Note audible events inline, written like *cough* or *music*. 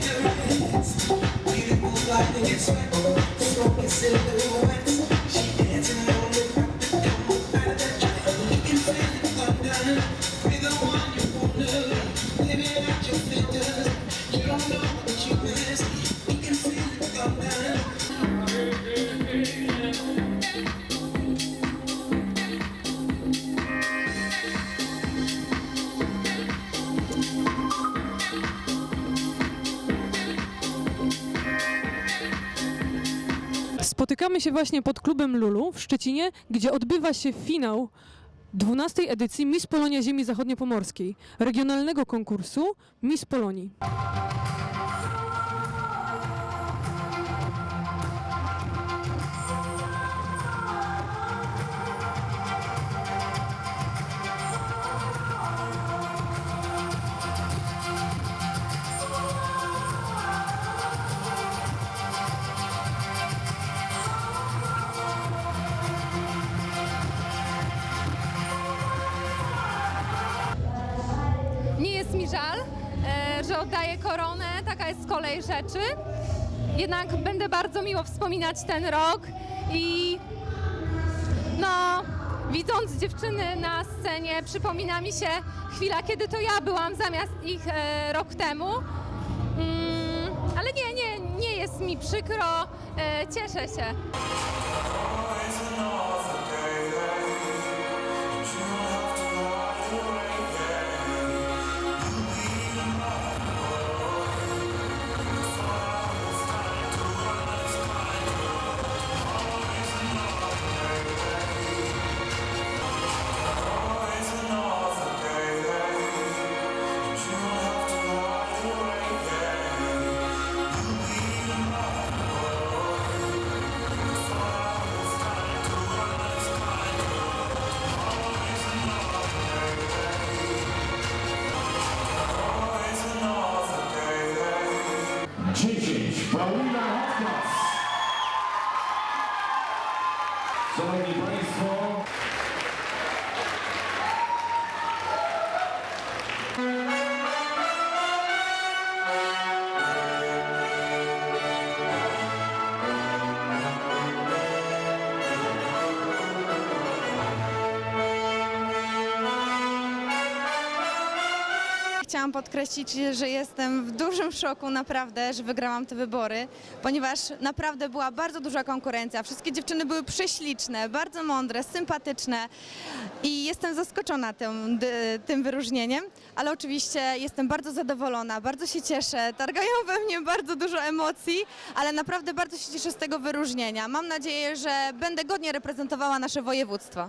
do. *laughs* Spotykamy się właśnie pod klubem Lulu w Szczecinie, gdzie odbywa się finał 12 edycji Miss Polonia Ziemi Zachodniopomorskiej, regionalnego konkursu Miss Polonii. Jest mi żal, e, że oddaję koronę, taka jest kolej rzeczy. Jednak będę bardzo miło wspominać ten rok i no, widząc dziewczyny na scenie, przypomina mi się chwila, kiedy to ja byłam zamiast ich e, rok temu. Mm, ale nie, nie, nie jest mi przykro, e, cieszę się. Dziesięć. Paulina Hotmas. Szanowni Państwo, Chciałam podkreślić, że jestem w dużym szoku naprawdę, że wygrałam te wybory, ponieważ naprawdę była bardzo duża konkurencja. Wszystkie dziewczyny były prześliczne, bardzo mądre, sympatyczne i jestem zaskoczona tym, tym wyróżnieniem, ale oczywiście jestem bardzo zadowolona, bardzo się cieszę. Targają we mnie bardzo dużo emocji, ale naprawdę bardzo się cieszę z tego wyróżnienia. Mam nadzieję, że będę godnie reprezentowała nasze województwo.